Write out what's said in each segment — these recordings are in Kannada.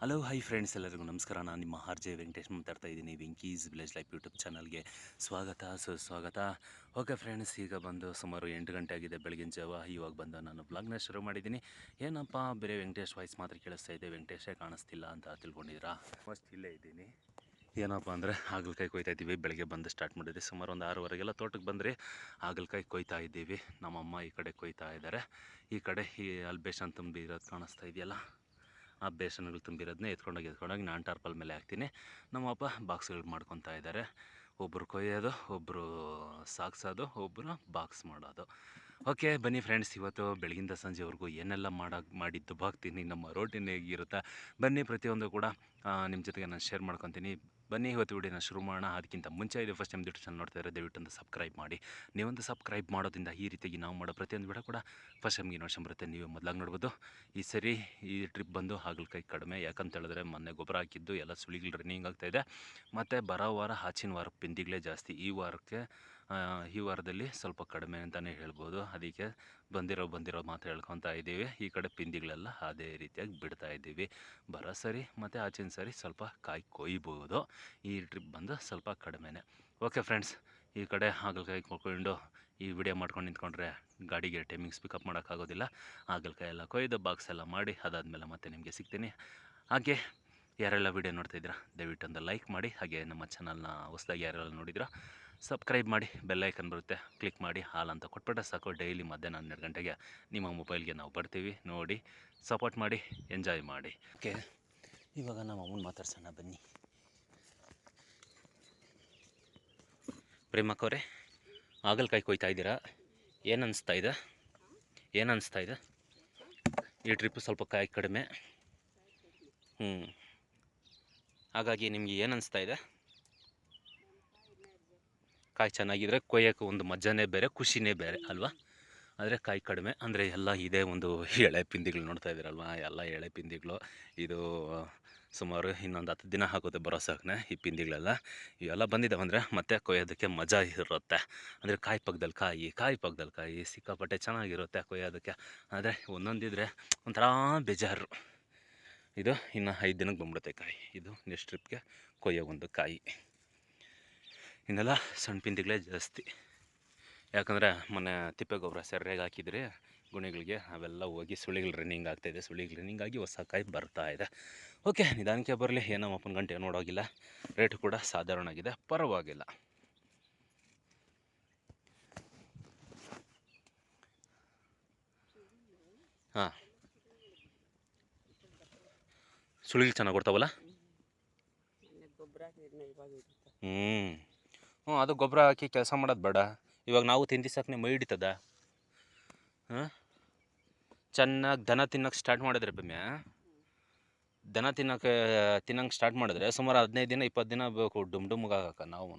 ಹಲೋ ಹೈ ಫ್ರೆಂಡ್ಸ್ ಎಲ್ಲರಿಗೂ ನಮಸ್ಕಾರ. ನಾನು ನಿಮ್ಮ ಆರ್ ಜೆ ವೆಂಕಟೇಶ್ ಮಾತಾಡ್ತಾ ಇದ್ದೀನಿ. ವೆಂಕೀಸ್ ವಿಲೇಜ್ ಲೈಫ್ ಯೂಟ್ಯೂಬ್ ಚಾನಲ್ಗೆ ಸ್ವಾಗತ ಸುಸ್ವಾಗತ. ಓಕೆ ಫ್ರೆಂಡ್ಸ್ ಈಗ ಬಂದು ಸುಮಾರು ಎಂಟು ಗಂಟೆ ಆಗಿದೆ ಬೆಳಗಿನ ಜಾವ. ಇವಾಗ ಬಂದು ನಾನು ಬ್ಲಾಗ್ನ ಶುರು ಮಾಡಿದ್ದೀನಿ. ಏನಪ್ಪ ಬೇರೆ ವೆಂಕಟೇಶ್ ವಾಯ್ಸ್ ಮಾತ್ರ ಕೇಳಿಸ್ತಾ ಇದೆ. ವೆಂಕಟೇಶೇ ಕಾಣಿಸ್ತಿಲ್ಲ ಅಂತ ತಿಳ್ಕೊಂಡಿದ್ದೀರಾ? ಫಸ್ಟ್ ಇಲ್ಲೇ ಇದ್ದೀನಿ. ಏನಪ್ಪ ಅಂದರೆ ಹಾಗಲಕಾಯಿ ಕೊಯ್ತಾ ಇದ್ದೀವಿ. ಬೆಳಗ್ಗೆ ಬಂದು ಸ್ಟಾರ್ಟ್ ಮಾಡಿದ್ವಿ. ಸುಮಾರು ಒಂದು ಆರೂವರೆಗೆಲ್ಲ ತೋಟಕ್ಕೆ ಬಂದರೆ. ಹಾಗಲಕಾಯಿ ಕೊಯ್ತಾ ಇದ್ದೀವಿ. ನಮ್ಮಮ್ಮ ಈ ಕಡೆ ಕೊಯ್ತಾ ಇದ್ದಾರೆ. ಈ ಕಡೆ ಈ ಅಲ್ಲಿ ಬೇಷನ್ ತುಂಬಿರೋದು ಕಾಣಿಸ್ತಾ ಇದೆಯಲ್ಲ? ಆ ಬೇಸನ್ಗಳು ತುಂಬಿರೋದನ್ನೇ ಎತ್ಕೊಂಡೋಗಿ ಎತ್ಕೊಂಡೋಗಿ ನಾನು ಟಾರ್ಪಲ್ ಮೇಲೆ ಹಾಕ್ತೀನಿ. ನಮ್ಮಪ್ಪ ಬಾಕ್ಸ್ಗಳು ಮಾಡ್ಕೊತಾ ಇದ್ದಾರೆ. ಒಬ್ಬರು ಕೊಯ್ಯೋದು ಒಬ್ಬರು ಸಾಗಿಸೋದು ಒಬ್ಬರು ಬಾಕ್ಸ್ ಮಾಡೋದು. ಓಕೆ, ಬನ್ನಿ ಫ್ರೆಂಡ್ಸ್, ಇವತ್ತು ಬೆಳಗಿಂದ ಸಂಜೆವರೆಗೂ ಏನೆಲ್ಲ ಮಾಡೋ, ಮಾಡಿದ್ದು ಬಾಗ್ತೀನಿ ನಮ್ಮ ರೋಟಿನ ಹೇಗಿರುತ್ತೆ, ಬನ್ನಿ ಪ್ರತಿಯೊಂದು ಕೂಡ ನಿಮ್ಮ ಜೊತೆಗೆ ನಾನು ಶೇರ್ ಮಾಡ್ಕೊತೀನಿ. ಬನ್ನಿ ಇವತ್ತು ವಿಡಿಯೋನ ಶುರು ಮಾಡೋಣ. ಅದಕ್ಕಿಂತ ಮುಂಚೆ ಇದು ಫಸ್ಟ್ ಟೈಮ್ ಯೂಟ್ಯೂಬ್ ಚಾನಲ್ ನೋಡ್ತಾ ಇದ್ದಾರೆ ದಯವಿಟ್ಟು ಒಂದು ಸಬ್ಸ್ಕ್ರೈಬ್ ಮಾಡಿ. ನೀವೊಂದು ಸಬ್ಸ್ಕ್ರೈಬ್ ಮಾಡೋದ್ರಿಂದ ಈ ರೀತಿಯಾಗಿ ನಾವು ಮಾಡೋ ಪ್ರತಿಯೊಂದು ವಿಡಿಯೋ ಕೂಡ ಫಸ್ಟ್ ಟೈಮ್ಗೆ ನೋಡ್ಸಂ ಬರುತ್ತೆ. ನೀವು ಮೊದಲಾಗಿ ನೋಡ್ಬೋದು. ಈ ಸರಿ ಈ ಟ್ರಿಪ್ ಬಂದು ಹಾಗಲಕಾಯಿ ಕಡಿಮೆ. ಯಾಕಂತ ಹೇಳಿದ್ರೆ ಮೊನ್ನೆ ಗೊಬ್ಬರ ಹಾಕಿದ್ದು, ಎಲ್ಲ ಸುಳಿಗಳು ರನ್ನಿಂಗ್ ಆಗ್ತಾಯಿದೆ ಮತ್ತು ಬರೋ ವಾರ, ಆಚಿನ ವಾರ ಪಿಂದಿಗಳೇ ಜಾಸ್ತಿ. ಈ ವಾರಕ್ಕೆ ಈ ವಾರದಲ್ಲಿ ಸ್ವಲ್ಪ ಕಡಿಮೆ ಅಂತಲೇ ಹೇಳ್ಬೋದು. ಅದಕ್ಕೆ ಬಂದಿರೋ ಬಂದಿರೋ ಮಾತು ಹೇಳ್ಕೊತಾ ಇದ್ದೀವಿ. ಈ ಕಡೆ ಪಿಂದಿಗಳೆಲ್ಲ ಅದೇ ರೀತಿಯಾಗಿ ಬಿಡ್ತಾ ಇದ್ದೀವಿ. ಬರೋ ಸರಿ, ಮತ್ತು ಆಚಿನ ಸರಿ ಸ್ವಲ್ಪ ಕಾಯಿ ಕೊಯ್ಬೋದು. ಈ ಟ್ರಿಪ್ ಬಂದು ಸ್ವಲ್ಪ ಕಡಿಮೆನೇ. ಓಕೆ ಫ್ರೆಂಡ್ಸ್, ಈ ಕಡೆ ಹಾಗಲಕಾಯಿ ಕೊಯ್ಕೊಂಡು ಈ ವಿಡಿಯೋ ಮಾಡ್ಕೊಂಡು ನಿಂತ್ಕೊಂಡ್ರೆ ಗಾಡಿಗೆ ಟೈಮಿಂಗ್ಸ್ ಪಿಕಪ್ ಮಾಡೋಕ್ಕಾಗೋದಿಲ್ಲ. ಹಾಗಲಕಾಯಿ ಎಲ್ಲ ಕೊಯ್ದು ಬಾಕ್ಸ್ ಎಲ್ಲ ಮಾಡಿ, ಅದಾದಮೇಲೆ ಮತ್ತೆ ನಿಮಗೆ ಸಿಗ್ತೀನಿ. ಹಾಗೆ ಯಾರೆಲ್ಲ ವಿಡಿಯೋ ನೋಡ್ತಾ ಇದ್ದೀರಾ, ದಯವಿಟ್ಟು ಒಂದು ಲೈಕ್ ಮಾಡಿ. ಹಾಗೆ ನಮ್ಮ ಚಾನಲ್ನ ಹೊಸ್ದಾಗಿ ಯಾರೆಲ್ಲ ನೋಡಿದ್ದೀರಾ ಸಬ್ಸ್ಕ್ರೈಬ್ ಮಾಡಿ ಬೆಲ್ಲೈಕನ್ ಬರುತ್ತೆ, ಕ್ಲಿಕ್ ಮಾಡಿ, ಹಾಲ್ ಅಂತ ಕೊಟ್ಬಿಟ್ರೆ ಸಾಕು. ಡೈಲಿ ಮಧ್ಯಾಹ್ನ ಹನ್ನೆರಡು ಗಂಟೆಗೆ ನಿಮ್ಮ ಮೊಬೈಲ್ಗೆ ನಾವು ಬರ್ತೀವಿ, ನೋಡಿ ಸಪೋರ್ಟ್ ಮಾಡಿ ಎಂಜಾಯ್ ಮಾಡಿ. ಓಕೆ, ಇವಾಗ ನಮ್ಮ ಅಮ್ಮನ ಮಾತಾಡ್ಸೋಣ, ಬನ್ನಿ. ಪ್ರೇಮಕ್ಕವ್ರೆ ಹಾಗಲಕಾಯಿ ಕೊಯ್ತಾ ಇದ್ದೀರಾ? ಏನು ಅನಿಸ್ತಾ ಇದೆ? ಏನು ಅನಿಸ್ತಾ ಇದೆ? ಈ ಟ್ರಿಪ್ ಸ್ವಲ್ಪ ಕಾಯಿ ಕಡಿಮೆ. ಹ್ಞೂ ಹಾಗಾಗಿ ನಿಮಗೆ ಏನು ಇದೆ? ಕಾಯಿ ಚೆನ್ನಾಗಿದ್ರೆ ಕೊಯ್ಯೋಕೆ ಒಂದು ಮಜ್ಜನೇ ಬೇರೆ, ಖುಷಿನೇ ಬೇರೆ ಅಲ್ವಾ? ಆದರೆ ಕಾಯಿ ಕಡಿಮೆ. ಅಂದರೆ ಎಲ್ಲ ಇದೇ ಒಂದು ಎಳೆ ಪಿಂದಿಗಳು ನೋಡ್ತಾ ಇದ್ದೀರಲ್ವಾ? ಎಲ್ಲ ಎಳೆ ಪಿಂದಿಗಳು. ಇದು ಸುಮಾರು ಇನ್ನೊಂದು ಹತ್ತು ದಿನ ಹಾಕುತ್ತೆ ಬರೋ ಸಾಕನೆ ಈ ಪಿಂದಿಗಳೆಲ್ಲ. ಇವೆಲ್ಲ ಬಂದಿದ್ದಾವೆ ಅಂದರೆ ಮತ್ತೆ ಕೊಯ್ಯೋದಕ್ಕೆ ಮಜಾ ಇರುತ್ತೆ. ಅಂದರೆ ಕಾಯಿ ಪಕ್ಕದಲ್ಲಿ ಕಾಯಿ ಕಾಯಿ ಪಕ್ಕದಲ್ಲಿ ಕಾಯಿ, ಸಿಕ್ಕಾಪಟ್ಟೆ ಚೆನ್ನಾಗಿರುತ್ತೆ ಕೊಯ್ಯೋದಕ್ಕೆ. ಆದರೆ ಒಂದೊಂದಿದ್ರೆ ಒಂಥರ ಬೇಜಾರು. ಇದು ಇನ್ನು ಐದು ದಿನಕ್ಕೆ ಬಂದ್ಬಿಡುತ್ತೆ ಕಾಯಿ. ಇದು ನೆಕ್ಸ್ಟ್ ಟ್ರಿಪ್ಗೆ ಕೊಯ್ಯೋ ಒಂದು ಕಾಯಿ. ಇನ್ನೆಲ್ಲ ಸಣ್ಣ ಪಿಂದಿಗಳೇ ಜಾಸ್ತಿ. ಯಾಕಂದರೆ ಮೊನ್ನೆ ತಿಪ್ಪೆ ಗೊಬ್ಬರ ಸರಿಯಾಗಿ ಹಾಕಿದರೆ ಗುಣಿಗಳಿಗೆ ಅವೆಲ್ಲ ಹೋಗಿ ಸುಳಿಗಳು ರನ್ನಿಂಗ್ ಆಗ್ತಾಯಿದೆ ಸುಳಿಗಳು ರನ್ನಿಂಗ್ ಆಗಿ ಹೊಸ ಕಾಯಿ ಬರ್ತಾ ಇದೆ. ಓಕೆ ನಿಧಾನಕ್ಕೆ ಬರಲಿ. ಏನೋ ಅಪ್ಪನ ಗಂಟೆ ನೋಡೋಗಿಲ್ಲ. ರೇಟ್ ಕೂಡ ಸಾಧಾರಣ ಆಗಿದೆ. ಪರವಾಗಿಲ್ಲ. ಹಾಂ. ಸುಳಿಗಳು ಚೆನ್ನಾಗಿ ಕೊಡ್ತಾವಲ್ಲ? ಹ್ಞೂ ಹ್ಞೂ, ಅದು ಗೊಬ್ಬರ ಹಾಕಿ ಕೆಲಸ ಮಾಡೋದು ಬೇಡ. ಇವಾಗ ನಾವು ತಿಂದಿಸಕ್ಕೆ ಮೈ ಹಿಡಿತದ? ಹಾಂ ಚೆನ್ನಾಗಿ ದನ ತಿನ್ನೋಕೆ ಸ್ಟಾರ್ಟ್ ಮಾಡಿದ್ರೆ ಬೆಮ್ಮೆ ದನ ತಿನ್ನೋಕೆ, ತಿನ್ನಂಗೆ ಸ್ಟಾರ್ಟ್ ಮಾಡಿದ್ರೆ ಸುಮಾರು ಹದಿನೈದು ದಿನ ಇಪ್ಪತ್ತು ದಿನ ಬೇಕು ಡುಮ್ ಡುಮ್ಗಾಗಕ್ಕೆ ನಾವು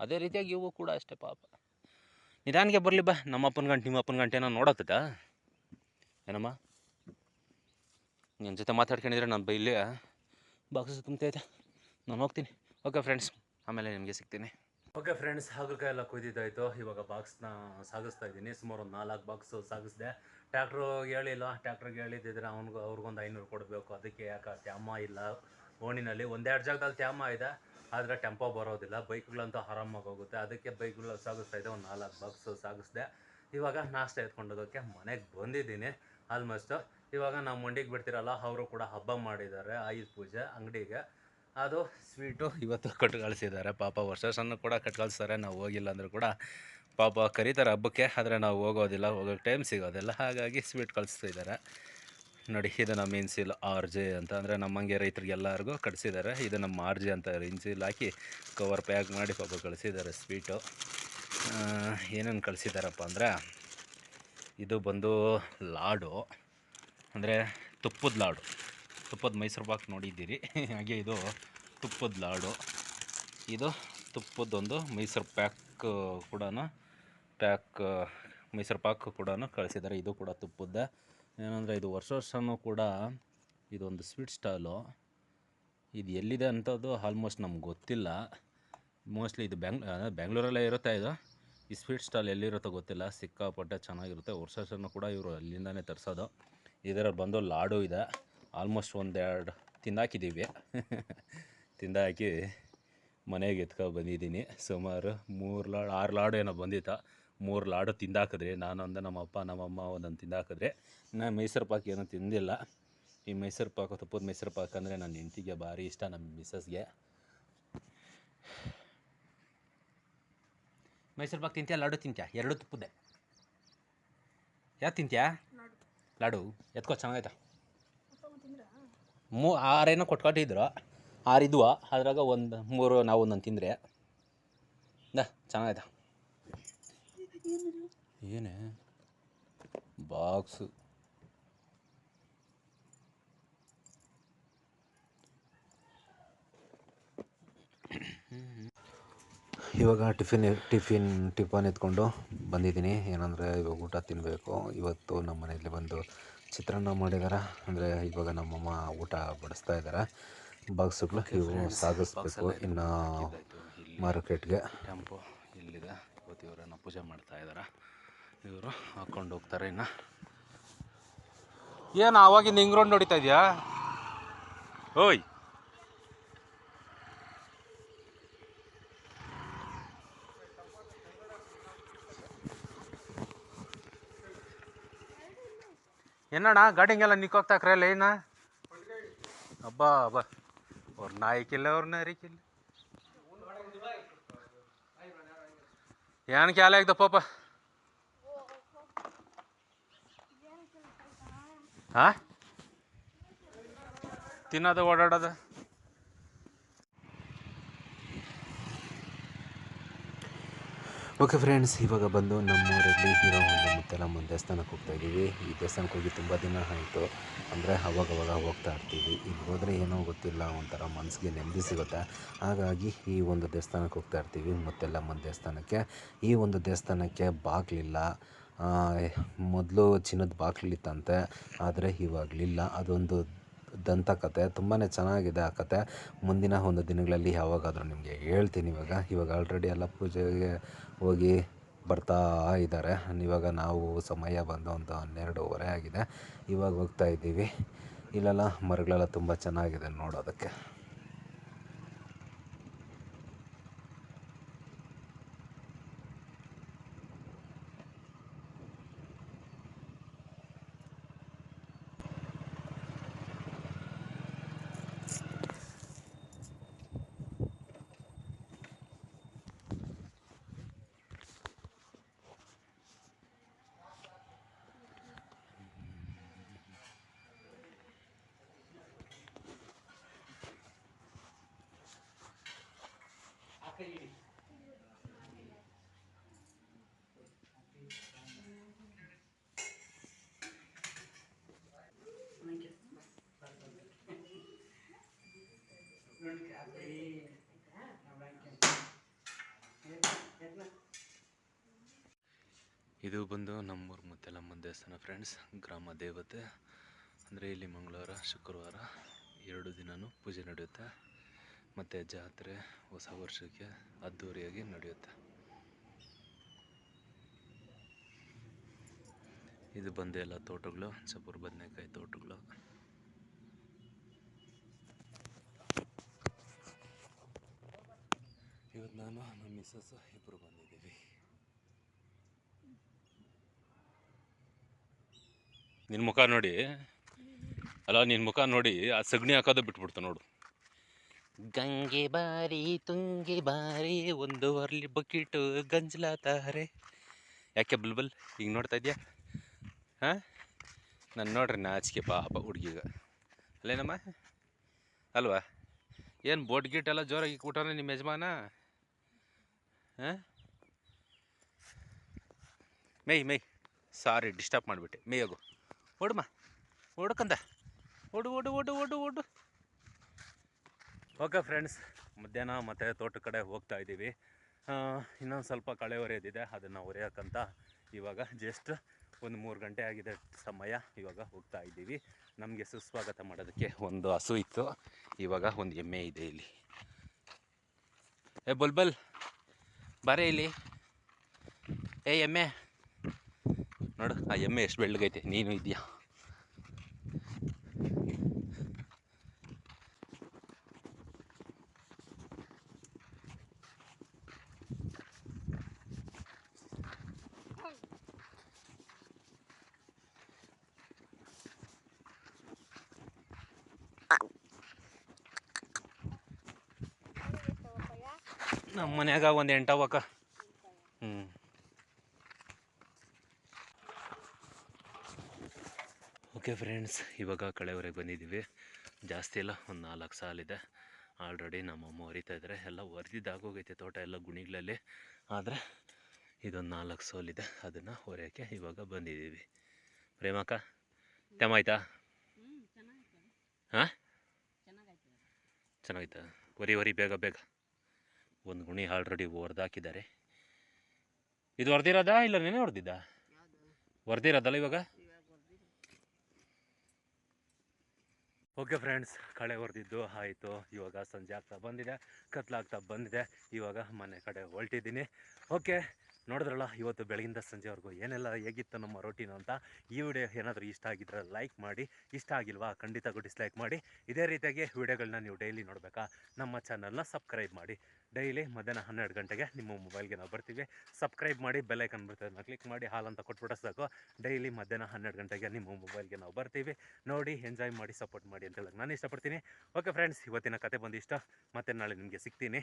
ಅದೇ ರೀತಿಯಾಗಿ ಇವು ಕೂಡ ಅಷ್ಟೇ ಪಾಪ. ನಿಧಾನಿಗೆ ಬರಲಿ ಬಾ ನಮ್ಮ ಅಪ್ಪನ ಗಂಟೆ ನಿಮ್ಮ ಅಪ್ಪನ ಗಂಟೆ ಏನೋ ನೋಡತ್ತದ? ಏನಮ್ಮ? ನಿನ್ನ ಜೊತೆ ಮಾತಾಡ್ಕೊಂಡಿದ್ರೆ ನಾನು ಬೈಲಿ ಬಾಕ್ಸ್ ತುಂಬತೈತೆ ನಾನು ಹೋಗ್ತೀನಿ. ಓಕೆ ಫ್ರೆಂಡ್ಸ್, ಆಮೇಲೆ ನಿಮಗೆ ಸಿಗ್ತೀನಿ. ಓಕೆ ಫ್ರೆಂಡ್ಸ್ ಹಾಗಲಕಾಯಿ ಎಲ್ಲ ಕೊಯ್ದಿದ್ದಾಯಿತು. ಇವಾಗ ಬಾಕ್ಸ್ನ ಸಾಗಿಸ್ತಾ ಇದ್ದೀನಿ. ಸುಮಾರು ಒಂದು ನಾಲ್ಕು ಬಾಕ್ಸು ಸಾಗಿಸಿದೆ. ಟ್ಯಾಕ್ಟ್ರು ಹೇಳಿಲ್ಲ. ಟ್ಯಾಕ್ಟ್ರಿಗೆ ಹೇಳಿದ್ದಿದ್ರೆ ಅವ್ನಿಗೆ, ಅವ್ರಿಗೊಂದು ಐನೂರು ಕೊಡಬೇಕು. ಅದಕ್ಕೆ ಯಾಕೆ ತ್ಯಾಮ ಇಲ್ಲ. ಓಣಿನಲ್ಲಿ ಒಂದೆರಡು ಜಾಗದಲ್ಲಿ ತ್ಯಾಮ ಇದೆ. ಆದರೆ ಟೆಂಪೋ ಬರೋದಿಲ್ಲ. ಬೈಕ್ಗಳಂತೂ ಆರಾಮಾಗಿ ಹೋಗುತ್ತೆ. ಅದಕ್ಕೆ ಬೈಕ್ಗಳು ಸಾಗಿಸ್ತಾ ಇದೆ ಒಂದು ನಾಲ್ಕು ಬಾಕ್ಸು ಸಾಗಿಸ್ದೆ. ಇವಾಗ ನಾಷ್ಟ ಎತ್ಕೊಂಡು ಮನೆಗೆ ಬಂದಿದ್ದೀನಿ. ಆಲ್ಮೋಸ್ಟು ಇವಾಗ ನಾವು ಮಂಡಿಗೆ ಬಿಡ್ತಿರಲ್ಲ, ಅವರು ಕೂಡ ಹಬ್ಬ ಮಾಡಿದ್ದಾರೆ. ಆಯುಧ ಪೂಜೆ, ಅಂಗಡಿಗೆ. ಅದು ಸ್ವೀಟು ಇವತ್ತು ಕೊಟ್ಟು ಕಳಿಸಿದ್ದಾರೆ ಪಾಪ ವರ್ಷ ಸಣ್ಣ ಕೂಡ ಕಟ್ಟು ಕಳಿಸ್ತಾರೆ ನಾವು ಹೋಗಿಲ್ಲ ಅಂದರೂ ಕೂಡ ಪಾಪ ಕರೀತಾರೆ ಹಬ್ಬಕ್ಕೆ, ಆದರೆ ನಾವು ಹೋಗೋದಿಲ್ಲ. ಹೋಗೋಕ್ಕೆ ಟೈಮ್ ಸಿಗೋದಿಲ್ಲ. ಹಾಗಾಗಿ ಸ್ವೀಟ್ ಕಳಿಸ್ತಿದ್ದಾರೆ ನೋಡಿ, ಇದು ನಮ್ಮ ಇನ್ಸಿಲ್ ಆರ್ ಜೆ ಅಂತ. ಅಂದರೆ ನಮ್ಮಂಗೆ ರೈತರಿಗೆಲ್ಲರಿಗೂ ಕಟ್ಸಿದ್ದಾರೆ. ಇದು ನಮ್ಮ ಆರ್ ಜೆ ಅಂತ ಇನ್ಸಿಲ್ ಹಾಕಿ ಕವರ್ ಪ್ಯಾಕ್ ಮಾಡಿ ಪಾಪ ಕಳಿಸಿದ್ದಾರೆ ಸ್ವೀಟು. ಏನೇನು ಕಳಿಸಿದ್ದಾರಪ್ಪ ಅಂದರೆ, ಇದು ಬಂದು ಲಾಡು. ಅಂದರೆ ತುಪ್ಪದ ಲಾಡು. ತುಪ್ಪದ ಮೈಸೂರು ಪಾಕ್ ನೋಡಿದ್ದೀರಿ. ಹಾಗೆ ಇದು ತುಪ್ಪದ ಲಾಡು. ಇದು ತುಪ್ಪದೊಂದು ಮೈಸೂರು ಪ್ಯಾಕ್ ಕೂಡ ಪ್ಯಾಕ್ ಮೈಸೂರು ಪಾಕ್ ಕೂಡ ಕಳಿಸಿದ್ದಾರೆ. ಇದು ಕೂಡ ತುಪ್ಪದ ಏನಂದರೆ ಇದು ವರ್ಷ ವರ್ಷವೂ ಕೂಡ ಇದೊಂದು ಸ್ವೀಟ್ ಸ್ಟಾಲು. ಇದು ಎಲ್ಲಿದೆ ಅಂಥದ್ದು ಆಲ್ಮೋಸ್ಟ್ ನಮ್ಗೆ ಗೊತ್ತಿಲ್ಲ. ಮೋಸ್ಟ್ಲಿ ಇದು ಬ್ಯಾಂಗ್ ಬ್ಯಾಂಗ್ಳೂರಲ್ಲೇ ಇರುತ್ತೆ ಇದು? ಈ ಸ್ವೀಟ್ ಸ್ಟಾಲ್ ಎಲ್ಲಿರುತ್ತೋ ಗೊತ್ತಿಲ್ಲ. ಸಿಕ್ಕಾಪಟ್ಟೆ ಚೆನ್ನಾಗಿರುತ್ತೆ. ವರ್ಷ ವರ್ಷನೂ ಕೂಡ ಇವರು ಅಲ್ಲಿಂದನೇ ತರಿಸೋದು. ಇದರಲ್ಲಿ ಬಂದು ಲಾಡು ಇದೆ. ಆಲ್ಮೋಸ್ಟ್ ಒಂದೆರಡು ತಿಂದಾಕಿದ್ದೀವಿ ತಿಂದಾಕಿ ಮನೆಗೆ ಎತ್ಕೊ ಬಂದಿದ್ದೀನಿ. ಸುಮಾರು ಮೂರು ಲಾಡು ಆರು ಲಾಡು ಏನೋ ಬಂದಿತ್ತ. ಮೂರು ಲಾಡು ತಿಂದಾಕಿದ್ರಿ ನಾನೊಂದು ನಮ್ಮ ಅಪ್ಪ ನಮ್ಮಮ್ಮ ಒಂದೊಂದು ತಿಂದಾಕಿದ್ರಿ. ನಾನು ಮೈಸೂರು ಪಾಕ್ ಏನೂ ತಿಂದಿಲ್ಲ. ಈ ಮೈಸೂರು ಪಾಕು ತುಪ್ಪದ ಮೈಸೂರು ಪಾಕ್ ಅಂದರೆ ನನ್ನ ಹೆಂಡತಿಗೆ ಭಾರಿ ಇಷ್ಟ ನಮ್ಮ ಮಿಸ್ಸಸ್ಗೆ. ಮೈಸೂರು ಪಾಕ್ ತಿಂತ್ಯಾ? ಲಾಡು ತಿಂತ್ಯಾ? ಎರಡು ತುಪ್ಪದೆ. ಯಾವ ತಿಂತ್ಯಾ? ಲಾಡು. ಎತ್ಕೋ ಚೆನ್ನಾಗೈತಾ ಮೂ ಆರೇನೋ ಕೊಟ್ಕೊಟ್ಟಿದ್ರು. ಆರಿದ್ವು? ಅದ್ರಾಗ ಒಂದು ಮೂರು ನಾವು ಒಂದೊಂದು ತಿಂದರೆ. ದ, ಚೆನ್ನಾಗೈತಾ. ಏನೇ? ಬಾಕ್ಸು. ಇವಾಗ ಟಿಫಿನ್ ಟಿಫಿನ್, ಟಿಫನ್ ಎತ್ಕೊಂಡು ಬಂದಿದ್ದೀನಿ. ಏನಂದರೆ ಇವಾಗ ಊಟ ತಿನ್ನಬೇಕು ಇವತ್ತು ನಮ್ಮ ಮನೆಯಲ್ಲಿ ಬಂದು ಚಿತ್ರಾನ್ನ ಮಾಡಿದ್ದಾರೆ ಅಂದರೆ ಇವಾಗ ನಮ್ಮಮ್ಮ ಊಟ ಬಡಿಸ್ತಾ ಇದ್ದಾರೆ ಬಾಕ್ಸ್ಗಳು ಇವು ಸಾಗಿಸ್ಬೇಕು. ಇನ್ನು ಮಾರ್ಕೆಟ್ಗೆ ಟೆಂಪು ಇಲ್ಲಿದೆ. ಇವತ್ತು ಇವರನ್ನು ಪೂಜೆ ಮಾಡ್ತಾ ಇದ್ದಾರೆ ಇವರು ಹಾಕ್ಕೊಂಡು ಹೋಗ್ತಾರೆ ಇನ್ನು. ಏನು ಆವಾಗಿಂದ ಹಿಂಗ್ ರೌಂಡ್ ನೋಡಿತಾ ಇದೆಯಾ? ಓಯ್! ಏನಣ್ಣ ಗಾಡಿಗೆಲ್ಲ ನಿಕ್ಕೋಗ್ತಾಕ್ರೆ ಏನ ಅಬ್ಬಾ ಅಬ್ಬಾ ಅವ್ರ ನಾಯಿಕಿಲ್ಲ ಅವ್ರ ನರಿಕಿಲ್ಲ ಏನು ಕ್ಯಾಲ ಆಗ್ದ ಪಾಪ ಹಾ ತಿನ್ನೋದು ಓಡಾಡೋದು ಓಕೆ ಫ್ರೆಂಡ್ಸ್ ಇವಾಗ ಬಂದು ನಮ್ಮೂರಲ್ಲಿ ಇರೋ ಒಂದು ಮುತ್ತಲಮ್ಮ ದೇವಸ್ಥಾನಕ್ಕೆ ಹೋಗ್ತಾ ಇದ್ದೀವಿ. ಈ ದೇವಸ್ಥಾನಕ್ಕೆ ಹೋಗಿ ತುಂಬ ದಿನ ಆಯಿತು. ಅಂದರೆ ಅವಾಗವಾಗ ಹೋಗ್ತಾ ಇರ್ತೀವಿ. ಇಲ್ಲಿ ಹೋದರೆ ಏನೋ ಗೊತ್ತಿಲ್ಲ, ಒಂಥರ ಮನಸ್ಸಿಗೆ ನೆಮ್ಮದಿ ಸಿಗುತ್ತೆ. ಹಾಗಾಗಿ ಈ ಒಂದು ದೇವಸ್ಥಾನಕ್ಕೆ ಹೋಗ್ತಾ ಇರ್ತೀವಿ ಮುತ್ತೆಲ್ಲಮ್ಮ ದೇವಸ್ಥಾನಕ್ಕೆ. ಈ ಒಂದು ದೇವಸ್ಥಾನಕ್ಕೆ ಬಾಗಿಲಿಲ್ಲ. ಮೊದಲು ಚಿನ್ನದ ಬಾಗಿಲಿತ್ತಂತೆ. ಆದರೆ ಇವಾಗಲಿಲ್ಲ. ಅದೊಂದು ದಂತಕಥೆ ತುಂಬಾ ಚೆನ್ನಾಗಿದೆ ಆ ಕತೆ. ಮುಂದಿನ ಒಂದು ದಿನಗಳಲ್ಲಿ ಯಾವಾಗಾದರೂ ನಿಮಗೆ ಹೇಳ್ತೀನಿ ಇವಾಗ. ಇವಾಗ ಆಲ್ರೆಡಿ ಎಲ್ಲ ಪೂಜೆಗೆ ಹೋಗಿ ಬರ್ತಾ ಇದ್ದಾರೆ. ಇವಾಗ ನಾವು ಸಮಯ ಬಂದು ಒಂದು ಹನ್ನೆರಡೂವರೆ ಆಗಿದೆ. ಇವಾಗ ಹೋಗ್ತಾ ಇದ್ದೀವಿ. ಇಲ್ಲೆಲ್ಲ ಮರಗಳೆಲ್ಲ ತುಂಬ ಚೆನ್ನಾಗಿದೆ ನೋಡೋದಕ್ಕೆ. ಇದು ಬಂದು ನಮ್ಮೂರು ಮುತ್ತೆಲಮ್ಮ ದೇವಸ್ಥಾನ ಫ್ರೆಂಡ್ಸ್ ಗ್ರಾಮ ದೇವತೆ. ಅಂದರೆ ಇಲ್ಲಿ ಮಂಗಳವಾರ, ಶುಕ್ರವಾರ ಎರಡು ದಿನವೂ ಪೂಜೆ ನಡೆಯುತ್ತೆ. ಮತ್ತು ಜಾತ್ರೆ ಹೊಸ ವರ್ಷಕ್ಕೆ ಅದ್ಧೂರಿಯಾಗಿ ನಡೆಯುತ್ತೆ. ಇದು ಬಂದು ಎಲ್ಲ ತೋಟಗಳು, ಚಪೂರ್ ಬದನೆಕಾಯಿ ತೋಟಗಳು. ಇವತ್ತು ನಾನು ನಮ್ಮ ಮಿಸ್ಸಸ್ ಇಬ್ಬರು ಬಂದಿದ್ದೀವಿ. ನಿನ್ನ ಮುಖ ನೋಡಿ. ಅಲ್ಲ ನಿನ್ನ ಮುಖ ನೋಡಿ ಆ ಸಗಣಿ ಹಾಕೋದು ಬಿಟ್ಬಿಡ್ತು ನೋಡು. ಗಂಗೆ ಬಾರಿ, ತುಂಗೆ ಬಾರಿ, ಒಂದು ವರ್ಲಿ ಬಕೀಟು ಗಂಜ್ಲಾತಾರೆ ಯಾಕೆ ಬಲ್ಬಲ್ ಈಗ ನೋಡ್ತಾ ಇದೆಯಾ? ಹಾಂ? ನಾನು ನೋಡ್ರಿ ನಾಚಿಕೆ ಪಾಪ ಹುಡ್ಗಿಗ. ಅಲ್ಲೇನಮ್ಮ? ಅಲ್ವಾ? ಏನು ಬೋಟ್ ಗೀಟ್ ಎಲ್ಲ ಜೋರಾಗಿ ಕೂಟಾನೆ ನಿಮ್ಮ ಯಜಮಾನ? ಹಾಂ? May May. ಸಾರಿ ಡಿಸ್ಟರ್ಬ್ ಮಾಡಿಬಿಟ್ಟೆ. ಮೇಯೋಗು ಓಡಮ್ಮ ಓಡ್ಕಂದ ಓಡು ಓಡು ಓಡು ಓಡು ಓಡು. ಓಕೆ ಫ್ರೆಂಡ್ಸ್, ಮಧ್ಯಾಹ್ನ ಮತ್ತೆ ತೋಟದ ಕಡೆ ಹೋಗ್ತಾ ಇದ್ದೀವಿ. ಇನ್ನೊಂದು ಸ್ವಲ್ಪ ಕಳೆ ಒರೆಯೋದಿದೆ ಅದನ್ನು ಒರೆಯೋಕ್ಕಂತ ಇವಾಗ ಜಸ್ಟ್ ಒಂದು ಮೂರು ಗಂಟೆ ಆಗಿದೆ ಸಮಯ ಇವಾಗ ಹೋಗ್ತಾ ಇದ್ದೀವಿ. ನಮಗೆ ಸುಸ್ವಾಗತ ಮಾಡೋದಕ್ಕೆ ಒಂದು ಹಸು ಇತ್ತು, ಇವಾಗ ಒಂದು ಎಮ್ಮೆ ಇದೆ ಇಲ್ಲಿ. ಏ, ಬುಲ್ಬಲ್, ಬರೇ ಇಲ್ಲಿ. ಏ, ಎಮ್ಮೆ. ನೋಡು ಆ ಎಮ್ಮೆ ಎಷ್ಟು ಬೆಳ್ಳಗೈತೆ ನೀನು ಇದೆಯಾ? ನಮ್ಮ ಮನ್ಯಾಗ ಒಂದು ಎಂಟವಕ್ಕ ಓಕೆ ಫ್ರೆಂಡ್ಸ್ ಇವಾಗ ಕಳೆವರೆಗೆ ಬಂದಿದ್ದೀವಿ. ಜಾಸ್ತಿ ಇಲ್ಲ ಒಂದು ನಾಲ್ಕು ಸಾಲಿದೆ ಆಲ್ರೆಡಿ ನಮ್ಮಮ್ಮ ಹೊರಿತಾ ಇದ್ದಾರೆ ಎಲ್ಲ ಹೊರಿದಿದ್ದಾಗೋಗೈತೆ ತೋಟ ಎಲ್ಲ ಗುಣಿಗಳಲ್ಲಿ. ಆದರೆ ಇದೊಂದು ನಾಲ್ಕು ಸೋಲಿದೆ ಅದನ್ನು ಹೊರೆಯೋಕ್ಕೆ ಇವಾಗ ಬಂದಿದ್ದೀವಿ. ಪ್ರೇಮಕ್ಕ ಚೆನ್ನಾಗಿತ್ತು. ಹಾಂ? ಚೆನ್ನಾಗಿತ್ತಾ? ಹೊರಿ ವರಿ ಬೇಗ ಬೇಗ. ಒಂದು ಗುಣಿ ಆಲ್ರೆಡಿ ಹೊರ್ದಾಕಿದ್ದಾರೆ ಇದು ಹೊರ್ದಿರೋದಾ ಇಲ್ಲ ನೆನೆ ಹೊಡೆದಿದ್ದ ಹೊರ್ದಿರೋದಲ್ಲ ಇವಾಗ ಇವಾಗ ಹೊರ್ದಿಲ್ಲ ಓಕೆ ಫ್ರೆಂಡ್ಸ್, ಕಳೆ ಹೊಡೆದಿದ್ದು ಆಯಿತು. ಇವಾಗ ಸಂಜೆ ಆಗ್ತಾ ಬಂದಿದೆ, ಕತ್ಲಾಗ್ತಾ ಬಂದಿದೆ. ಇವಾಗ ಮನೆ ಕಡೆ ಹೊರಟಿದ್ದೀನಿ. ಓಕೆ ನೋಡಿದ್ರಲ್ಲ, ಇವತ್ತು ಬೆಳಗಿಂದ ಸಂಜೆವರೆಗೂ ಏನೆಲ್ಲ ಹೇಗಿತ್ತು ನಮ್ಮ ರೊಟೀನು ಅಂತ, ಈ ವಿಡಿಯೋ ಏನಾದರೂ ಇಷ್ಟ ಆಗಿದ್ರೆ ಲೈಕ್ ಮಾಡಿ, ಇಷ್ಟ ಆಗಿಲ್ವಾ ಖಂಡಿತ ಡಿಸ್ಲೈಕ್ ಮಾಡಿ. ಇದೇ ರೀತಿಯಾಗಿ ವಿಡಿಯೋಗಳನ್ನ ನೀವು ಡೈಲಿ ನೋಡಬೇಕಾ? ನಮ್ಮ ಚಾನಲ್ನ ಸಬ್ಸ್ಕ್ರೈಬ್ ಮಾಡಿ. ಡೈಲಿ ಮಧ್ಯಾಹ್ನ ಹನ್ನೆರಡು ಗಂಟೆಗೆ ನಿಮ್ಮ ಮೊಬೈಲ್ಗೆ ನಾವು ಬರ್ತೀವಿ. ಸಬ್ಸ್ಕ್ರೈಬ್ ಮಾಡಿ ಬೆಲ್ಲೈಕನ್ ಬರ್ತದೆ ಕ್ಲಿಕ್ ಮಾಡಿ, ಹಾಲ್ ಅಂತ ಕೊಟ್ಬಿಟ್ರೆ ಸಾಕು. ಡೈಲಿ ಮಧ್ಯಾಹ್ನ ಹನ್ನೆರಡು ಗಂಟೆಗೆ ನಿಮ್ಮ ಮೊಬೈಲ್ಗೆ ನಾವು ಬರ್ತೀವಿ. ನೋಡಿ ಎಂಜಾಯ್ ಮಾಡಿ ಸಪೋರ್ಟ್ ಮಾಡಿ ಅಂತ ಹೇಳಕ್ಕೆ ನಾನು ಇಷ್ಟಪಡ್ತೀನಿ. ಓಕೆ ಫ್ರೆಂಡ್ಸ್ ಇವತ್ತಿನ ಕತೆ ಇಷ್ಟ ಮತ್ತೆ ನಾಳೆ ನಿಮಗೆ ಸಿಗ್ತೀನಿ.